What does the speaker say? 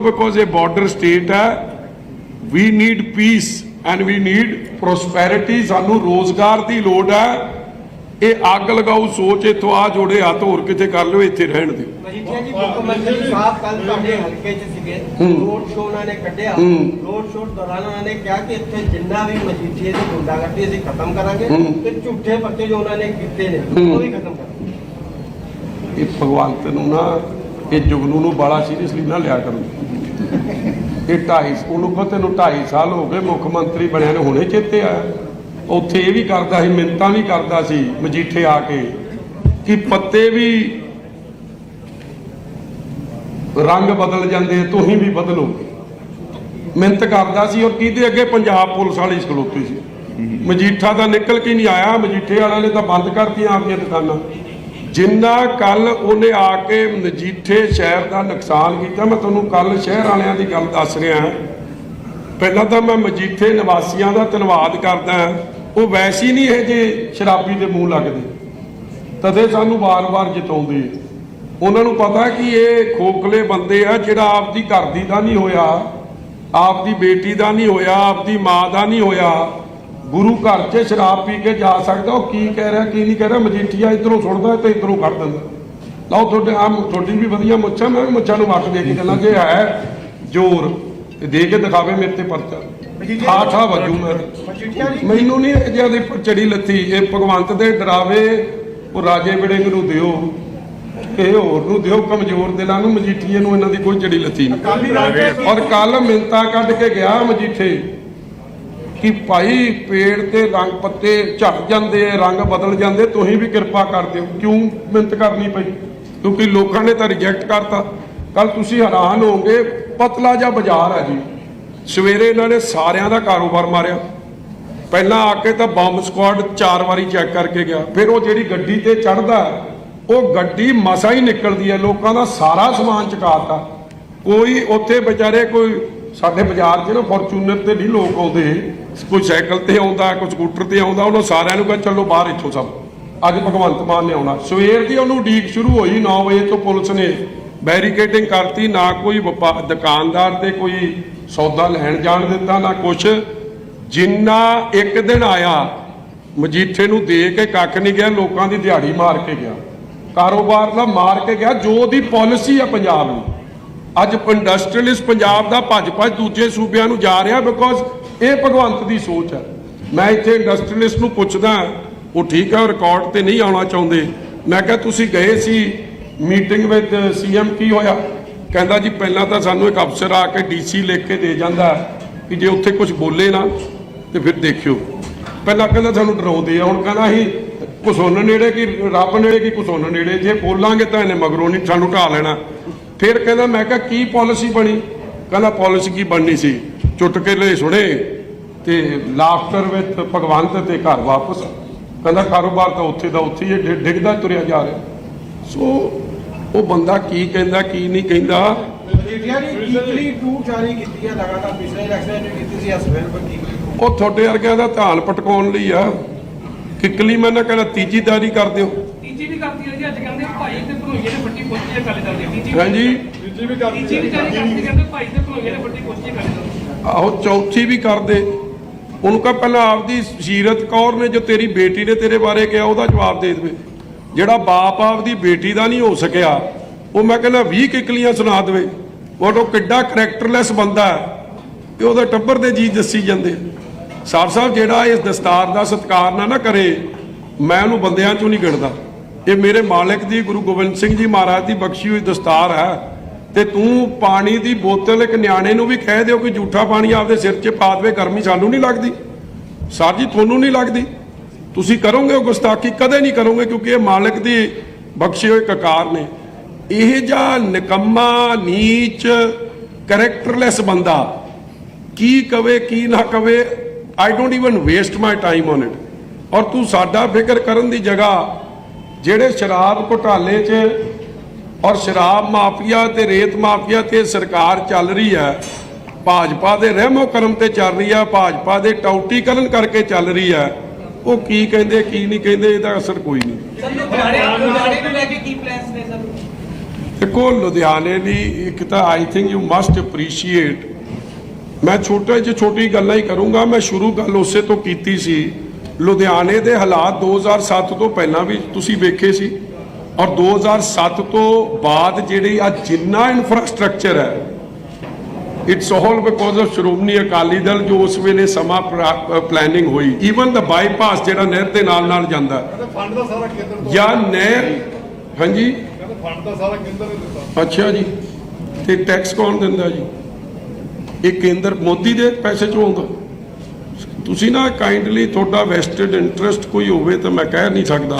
because a border state ਹੈ we need peace and we need prosperity. ਸਾਨੂੰ ਰੋਜ਼ਗਾਰ ਦੀ ਲੋੜ ਹੈ ਇਹ ਅੱਗ ਲਗਾਓ ਸੋਚ ਇਥੋਂ ਆ ਜੋੜੇ ਹੱਥ ਹੋਰ ਕਿਤੇ ਕਰ ਲਿਓ ਇੱਥੇ ਰਹਿਣ ਦਿਓ ਮਜੀਠੀਆ ਜੀ ਮੁੱਖ ਮੰਤਰੀ ਸਾਹਿਬ ਕੱਲ ਤੁਹਾਡੇ ਹਲਕੇ 'ਚ ਸੀਗੇ ਰੋਡ ਸ਼ੋਅ ਉਹਨਾਂ ਨੇ ਕੱਢਿਆ। ਰੋਡ ਸ਼ੋਅ ਦੌਰਾਨ ਉਹਨਾਂ ਨੇ ਕਿਹਾ ਕਿ ਇੱਥੇ ਜਿੰਨਾ ਵੀ ਮਜੀਠੀਏ ਦੀ ਗੁੰਡਾਗਰਦੀ ਅਸੀਂ ਖਤਮ ਕਰਾਂਗੇ। ਤੇ ਝੂਠੇ ਪਰਚੇ ਜੋ ਉਹਨਾਂ ਨੇ ਕੀਤੇ ਨੇ। ਉਹ ਵੀ ਖਤਮ ਕਰਾਂਗੇ ਇਹ ਭਗਵੰਤ ਨੂੰ ਨਾ ਇਹ ਜੁਗਨੂ ਨੂੰ ਬਾਲਾ ਸੀਰੀਅਸਲੀ ਨਾ ਲਿਆ ਕਰੋ। ਇਹ ਢਾਈ ਉਹਨੂੰ ਕੋ ਤੈਨੂੰ 2.5 ਸਾਲ ਹੋ ਗਏ ਮੁੱਖ ਮੰਤਰੀ ਬਣਿਆ ਨੂੰ, ਹੁਣੇ ਚੇਤੇ ਆਇਆ। ਉੱਥੇ ਇਹ ਵੀ ਕਰਦਾ ਸੀ ਮਿੰਤਾਂ ਵੀ ਕਰਦਾ ਸੀ ਮਜੀਠੇ ਆ ਕੇ ਕਿ ਪੱਤੇ ਵੀ ਰੰਗ ਬਦਲ ਜਾਂਦੇ, ਤੁਸੀਂ ਵੀ ਬਦਲੋ। ਮਿੰਤ ਕਰਦਾ ਸੀ ਔਰ ਕਿਹਦੇ ਅੱਗੇ? ਪੰਜਾਬ ਪੁਲਿਸ ਵਾਲੇ ਹੀ ਖਲੋਤੇ ਸੀ। ਮਜੀਠਾ ਤਾਂ ਨਿਕਲ ਕੇ ਨਹੀਂ ਆਇਆ, ਮਜੀਠੇ ਵਾਲਿਆਂ ਨੇ ਤਾਂ ਬੰਦ ਕਰਤੀਆਂ ਆਪਣੀਆਂ ਦੁਕਾਨਾਂ। ਜਿੰਨਾ ਕੱਲ ਉਹਨੇ ਆ ਕੇ ਮਜੀਠੇ ਸ਼ਹਿਰ ਦਾ ਨੁਕਸਾਨ ਕੀਤਾ, ਮੈਂ ਤੁਹਾਨੂੰ ਕੱਲ ਸ਼ਹਿਰ ਵਾਲਿਆਂ ਦੀ ਗੱਲ ਦੱਸ ਰਿਹਾ ਪਹਿਲਾਂ ਤਾਂ ਮੈਂ ਮਜੀਠੇ ਨਿਵਾਸੀਆਂ ਦਾ ਧੰਨਵਾਦ ਕਰਦਾ ਉਹ ਵੈਸੇ ਹੀ ਨਹੀਂ ਇਹ ਜੇ ਸ਼ਰਾਬੀ ਦੇ ਮੂੰਹ ਲੱਗਦੇ। ਤਦੇ ਸਾਨੂੰ ਵਾਰ-ਵਾਰ ਜਿਤਾਉਂਦੇ ਉਹਨਾਂ ਨੂੰ ਪਤਾ ਕਿ ਇਹ ਖੋਖਲੇ ਬੰਦੇ ਆ, ਜਿਹੜਾ ਆਪਦੀ ਘਰ ਦੀ ਦਾ ਨਹੀਂ ਹੋਇਆ, ਆਪਦੀ ਬੇਟੀ ਦਾ ਨਹੀਂ ਹੋਇਆ, ਆਪਦੀ ਮਾਂ ਦਾ ਨਹੀਂ ਹੋਇਆ। ਗੁਰੂ ਘਰ 'ਚ ਸ਼ਰਾਬ ਪੀ ਕੇ ਜਾ ਸਕਦਾ ਉਹ ਕੀ ਕਹਿ ਰਿਹਾ ਕੀ ਨਹੀਂ ਕਹਿ ਰਿਹਾ ਮਜੀਠੀਆ ਇਧਰੋਂ ਸੁਣਦਾ ਤੇ ਇਧਰੋਂ ਕੱਢ ਦਿੰਦਾ। ਲਓ ਤੁਹਾਡੇ ਆ ਤੁਹਾਡੀ ਵੀ ਵਧੀਆ ਮੁੱਛਾਂ ਮੈਂ ਵੀ ਮੁੱਛਾਂ ਨੂੰ ਵੱਟ ਦੇ ਕੇ ਚੱਲਾਂ ਜੇ ਹੈ ਜ਼ੋਰ ਤੇ ਦੇ ਕੇ ਦਿਖਾਵੇ ਮੇਰੇ ਤੇ ਪਰਚਾ। ਠਾ ਠਾ ਵਜੂ ਮੈਂ। ਮੈਨੂੰ ਨਹੀਂ ਇਹ ਜਿਹੀ ਚੜੀ ਲੱਥੀ ਇਹ ਭਗਵੰਤ ਦੇ ਡਰਾਵੇ ਉਹ ਰਾਜੇ ਵਿੜਿੰਗ ਨੂੰ ਦਿਓ ਇਹ ਹੋਰ ਨੂੰ ਦਿਓ ਕਮਜ਼ੋਰ ਦਿਲਾਂ ਨੂੰ ਮਜੀਠੀਏ ਨੂੰ ਇਹਨਾਂ ਦੀ ਕੋਈ ਚੜੀ ਲੱਥੀ ਨਹੀਂ। ਔਰ ਕੱਲ ਮਿੰਤਾ ਕੱਢ ਕੇ ਗਿਆ ਮਜੀਠੇ। ਕਿ ਭਾਈ ਪੇੜ ਤੇ ਰੰਗ ਪੱਤੇ ਝੜ ਜਾਂਦੇ ਰੰਗ ਬਦਲ ਜਾਂਦੇ ਤੁਸੀਂ ਵੀ ਕਿਰਪਾ ਕਰ ਦਿਓ ਕਿਉਂ ਮਿੰਤ ਕਰਨੀ ਪਈ? ਕਿਉਂਕਿ ਲੋਕਾਂ ਨੇ ਤਾਂ ਰਿਜੈਕਟ ਕਰਤਾ। ਕੱਲ ਤੁਸੀਂ ਹੈਰਾਨ ਹੋਵੋਗੇ, ਪਤਲਾ ਜਿਹਾ ਬਾਜ਼ਾਰ ਹੈ ਜੀ। ਸਵੇਰੇ ਇਹਨਾਂ ਨੇ ਸਾਰਿਆਂ ਦਾ ਕਾਰੋਬਾਰ ਮਾਰਿਆ। ਪਹਿਲਾਂ ਆ ਕੇ ਤਾਂ ਬੰਬ ਸਕੁਆਡ ਚਾਰ ਵਾਰੀ ਚੈੱਕ ਕਰਕੇ ਗਿਆ। ਫਿਰ ਉਹ ਜਿਹੜੀ ਗੱਡੀ ਤੇ ਚੜਦਾ ਉਹ ਗੱਡੀ ਮਸਾ ਹੀ ਨਿਕਲਦੀ ਹੈ ਲੋਕਾਂ ਦਾ ਸਾਰਾ ਸਮਾਨ ਚੁਕਾਤਾ ਕੋਈ ਉੱਥੇ ਵਿਚਾਰੇ ਕੋਈ ਸਾਡੇ ਬਾਜ਼ਾਰ 'ਚ ਨਾ ਫੋਰਚੂਨਰ ਤੇ ਨਹੀਂ ਲੋਕ ਆਉਂਦੇ। ਕੋਈ ਸਾਈਕਲ ਤੇ ਆਉਂਦਾ, ਕੋਈ ਸਕੂਟਰ ਤੇ ਆਉਂਦਾ, ਉਹਨਾਂ ਸਾਰਿਆਂ ਨੂੰ ਕਹਿੰਦਾ, ਚਲੋ ਬਾਹਰ ਇੱਥੋਂ ਸਭ। ਅੱਜ ਭਗਵੰਤ ਮਾਨ ਨੇ ਆਉਣਾ। ਸਵੇਰ ਦੀ ਉਹਨੂੰ ਡੀਕ ਸ਼ੁਰੂ ਹੋਈ 9 ਵਜੇ ਤੋਂ ਪੁਲਿਸ ਨੇ ਬੈਰੀਕੇਡਿੰਗ ਕਰਤੀ। ਨਾ ਕੋਈ ਵਪਾ- ਦੁਕਾਨਦਾਰ ਤੇ ਕੋਈ ਸੌਦਾ ਲੈਣ ਜਾਣ ਦਿੱਤਾ, ਨਾ ਕੁਛ। ਜਿੰਨਾ ਇੱਕ ਦਿਨ ਆਇਆ, ਮਜੀਠੇ ਨੂੰ ਦੇ ਕੇ ਕੱਖ ਨਹੀਂ ਗਿਆ, ਲੋਕਾਂ ਦੀ ਦਿਹਾੜੀ ਮਾਰ ਕੇ ਗਿਆ। ਕਾਰੋਬਾਰ ਦਾ ਮਾਰ ਕੇ ਗਿਆ, ਜੋ ਉਹਦੀ ਪਾਲਿਸੀ ਆ ਪੰਜਾਬ ਨੂੰ। ਅੱਜ ਇੰਡਸਟਰੀਅਲਿਸਟ ਪੰਜਾਬ ਦਾ ਭੱਜ ਭੱਜ ਦੂਜੇ ਸੂਬਿਆਂ ਨੂੰ ਜਾ ਰਿਹਾ ਬਿਕੋਜ਼ ਇਹ ਭਗਵੰਤ ਦੀ ਸੋਚ ਹੈ। ਮੈਂ ਇੱਥੇ ਇੰਡਸਟਰੀਅਲਿਸਟ ਨੂੰ ਪੁੱਛਦਾ, ਉਹ ਠੀਕ ਹੈ ਰਿਕਾਰਡ ਤੇ ਨਹੀਂ ਆਉਣਾ ਚਾਹੁੰਦੇ। ਮੈਂ ਕਿਹਾ, ਤੁਸੀਂ ਗਏ ਸੀ ਮੀਟਿੰਗ ਵਿੱਚ ਸੀਐਮ ਕੀ ਹੋਇਆ? ਕਹਿੰਦਾ, ਜੀ, ਪਹਿਲਾਂ ਤਾਂ ਸਾਨੂੰ ਇੱਕ ਅਫਸਰ ਆ ਕੇ ਡੀਸੀ ਲਿਖ ਕੇ ਦੇ ਜਾਂਦਾ ਕਿ ਜੇ ਉੱਥੇ ਕੁਝ ਬੋਲੇ ਨਾ, ਤੇ ਫਿਰ ਦੇਖਿਓ। ਪਹਿਲਾਂ ਕਹਿੰਦਾ, ਸਾਨੂੰ ਡਰਾਉਂਦੇ ਆ। ਹੁਣ ਕਹਿੰਦਾ, ਅਸੀਂ ਕੁਸੁੰਨ ਨੇੜੇ ਕੀ, ਰੱਬ ਨੇੜੇ ਕੀ ਕੁਸੁੰਨ ਨੇੜੇ? ਜੇ ਬੋਲਾਂਗੇ ਤਾਂ ਇਹਨੇ ਮਗਰੋਂ ਨਹੀਂ, ਸਾਨੂੰ ਢਾ ਲੈਣਾ। ਫਿਰ ਕਹਿੰਦਾ ਮੈਂ ਕਿਹਾ ਕੀ ਪਾਲਿਸੀ ਬਣੀ? ਕਹਿੰਦਾ ਪਾਲਿਸੀ ਕੀ ਬਣਨੀ ਸੀ? ਚੁਟਕਲੇ ਸੁਣੇ ਤੇ ਲਾਫਟਰ ਵਿੱਚ ਭਗਵੰਤ ਤੇ ਘਰ ਵਾਪਸ। ਕਹਿੰਦਾ ਕਾਰੋਬਾਰ ਤਾਂ ਉੱਥੇ ਦਾ ਉੱਥੇ ਹੀ ਡਿੱਗਦਾ ਤੁਰਿਆ ਜਾ ਰਿਹਾ। ਸੋ ਉਹ ਬੰਦਾ ਕੀ ਕਹਿੰਦਾ ਕੀ ਨਹੀਂ ਕਹਿੰਦਾ? ਮਜੀਠੀਆ ਜੀ ਕੀਕਲੀ 2 ਜਾਰੀ ਕੀਤੀ ਹੈ ਲਗਾਤਾਰ ਪਿਛਲੇ ਇਲੈਕਸ਼ਨ 'ਚ ਕੀਤੀ ਸੀ ਇਸ ਵੇਲੇ ਪਰ ਕੀਕਲੀ two। ਉਹ ਤੁਹਾਡੇ ਵਰਗਿਆਂ ਦਾ ਧਿਆਨ ਪਟਕਾਉਣ ਲਈ ਆ। ਕਿਕਲੀ ਮੈਂ ਨਾ ਕਹਿੰਦਾ ਤੀਜੀ ਦਾਰੀ ਕਰ ਦਿਓ ਤੀਜੀ ਵੀ ਕਰਦੀ ਹੈ ਜੀ ਅੱਜ ਕਹਿੰਦੇ ਭਾਈ ਤੇ ਦਲ ਦੀ ਤੀਜੀ ਹਾਂਜੀ ਤੀਜੀ ਵੀ ਕਰਦੀ ਕਹਿੰਦੇ ਭਾਈ ਤੇ ਨੇ ਦਲ ਆਹੋ ਚੌਥੀ ਵੀ ਕਰ ਦੇ ਉਹਨੂੰ ਕਹ ਪਹਿਲਾਂ ਆਪਦੀ ਸੀਰਤ ਕੌਰ ਨੇ ਜੋ ਤੇਰੀ ਬੇਟੀ ਨੇ ਤੇਰੇ ਬਾਰੇ ਕਿਹਾ ਉਹਦਾ ਜਵਾਬ ਦੇ ਦੇਵੇ। ਜਿਹੜਾ ਬਾਪ ਆਪਦੀ ਬੇਟੀ ਦਾ ਨਹੀਂ ਹੋ ਸਕਿਆ ਉਹ ਮੈਂ ਕਹਿੰਦਾ 20 ਕਿਕਲੀਆਂ ਸੁਣਾ ਦੇਵੇ। ਉਹ ਉਹ ਕਿੱਡਾ ਕਰੈਕਟਰਲੈਸ ਬੰਦਾ ਹੈ ਤੇ ਉਹਦੇ ਟੱਬਰ ਦੇ ਜੀ ਦੱਸੀ ਜਾਂਦੇ। ਸਾਹਿਬ ਸਾਹਿਬ ਜਿਹੜਾ ਇਸ ਦਸਤਾਰ ਦਾ ਸਤਿਕਾਰ ਨਾ ਨਾ ਕਰੇ ਮੈਂ ਉਹਨੂੰ ਬੰਦਿਆਂ ਚੋਂ ਨਹੀਂ ਗਿਣਦਾ। ਇਹ ਮੇਰੇ ਮਾਲਕ ਦੀ, ਗੁਰੂ ਗੋਬਿੰਦ ਸਿੰਘ ਜੀ ਮਹਾਰਾਜ ਦੀ ਬਖਸ਼ੀ ਹੋਈ ਦਸਤਾਰ ਹੈ। ਤੇ ਤੂੰ ਪਾਣੀ ਦੀ ਬੋਤਲ ਇੱਕ ਨਿਆਣੇ ਨੂੰ ਵੀ ਕਹਿ ਦਿਓ ਕਿ ਝੂਠਾ ਪਾਣੀ ਆਪਦੇ ਸਿਰ 'ਚ ਪਾ ਦੇਵੇ, ਗਰਮੀ ਸਾਨੂੰ ਨਹੀਂ ਲੱਗਦੀ। ਸਰ ਜੀ, ਤੁਹਾਨੂੰ ਨਹੀਂ ਲੱਗਦੀ? ਤੁਸੀਂ ਕਰੋਗੇ ਉਹ ਗੁਸਤਾਖੀ? ਕਦੇ ਨਹੀਂ ਕਰੋਗੇ, ਕਿਉਂਕਿ ਇਹ ਮਾਲਕ ਦੀ ਬਖਸ਼ੀ ਹੋਏ ਕਕਾਰ ਨੇ। ਇਹ ਜਾਂ ਨਿਕੰਮਾ, ਨੀਚ, ਕੈਰੈਕਟਰਲੈਸ ਬੰਦਾ ਕੀ ਕਵੇ, ਕੀ ਨਾ ਕਵੇ I don't even waste my time on it ਔਰ ਤੂੰ ਸਾਡਾ ਫਿਕਰ ਕਰਨ ਦੀ ਜਗ੍ਹਾ ਜਿਹੜੇ ਸ਼ਰਾਬ ਘੁਟਾਲੇ 'ਚ ਔਰ ਸ਼ਰਾਬ ਮਾਫੀਆ ਤੇ ਰੇਤ ਮਾਫੀਆ ਤੇ ਸਰਕਾਰ ਚੱਲ ਰਹੀ ਹੈ ਭਾਜਪਾ ਦੇ ਰਹਿਮੋ ਕਰਮ ਤੇ ਚੱਲ ਰਹੀ ਹੈ ਭਾਜਪਾ ਦੇ ਟੌਟੀਕਰਨ ਕਰਕੇ ਚੱਲ ਰਹੀ ਹੈ ਉਹ ਕੀ ਕਹਿੰਦੇ ਕੀ ਨਹੀਂ ਕਹਿੰਦੇ ਇਹਦਾ ਅਸਰ ਕੋਈ ਨਹੀਂ। ਦੇਖੋ ਲੁਧਿਆਣੇ ਦੀ ਇੱਕ ਤਾਂ I think you must appreciate ਮੈਂ ਛੋਟੇ ਜਿਹੀ ਛੋਟੀ ਗੱਲਾਂ ਹੀ ਕਰੂੰਗਾ ਮੈਂ ਸ਼ੁਰੂ ਗੱਲ ਉਸੇ ਤੋਂ ਕੀਤੀ ਸੀ। ਲੁਧਿਆਣੇ ਦੇ ਹਾਲਾਤ 2007 ਤੋਂ ਪਹਿਲਾਂ ਵੀ ਤੁਸੀਂ ਵੇਖੇ ਸੀ ਔਰ 2007 ਤੋਂ ਬਾਅਦ ਜਿਹੜੀ ਆ ਜਿੰਨਾ ਇਨਫਰਾਸਟ੍ਰਕਚਰ ਹੈ it's all because of Shiromani Akali Dal ਜੋ ਉਸ ਵੇਲੇ ਸਮਾਂ ਪਲੈਨਿੰਗ ਹੋਈ। ਈਵਨ ਦਾ ਬਾਈਪਾਸ ਜਿਹੜਾ ਨਹਿਰ ਦੇ ਨਾਲ ਨਾਲ ਜਾਂਦਾ। ਹੈ। ਕਹਿੰਦੇ ਫੰਡ ਦਾ ਸਾਰਾ ਕੇਂਦਰ ਤੋਂ ਜਾਂ ਨਹਿਰ ਹਾਂਜੀ? ਕਹਿੰਦੇ ਫੰਡ ਦਾ ਸਾਰਾ ਕੇਂਦਰ ਨੇ ਦਿੱਤਾ। ਅੱਛਾ ਜੀ। ਤੇ ਟੈਕਸ ਕੌਣ ਦਿੰਦਾ ਜੀ? ਇਹ ਕੇਂਦਰ ਮੋਦੀ ਦੇ ਪੈਸੇ ਚੋਂ ਆਉਂਦਾ ਤੁਸੀਂ ਨਾ ਕਾਈਂਡਲੀ ਤੁਹਾਡਾ ਵੈਸਟਡ ਇੰਟਰਸਟ ਕੋਈ ਹੋਵੇ ਤਾਂ ਮੈਂ ਕਹਿ ਨਹੀਂ ਸਕਦਾ।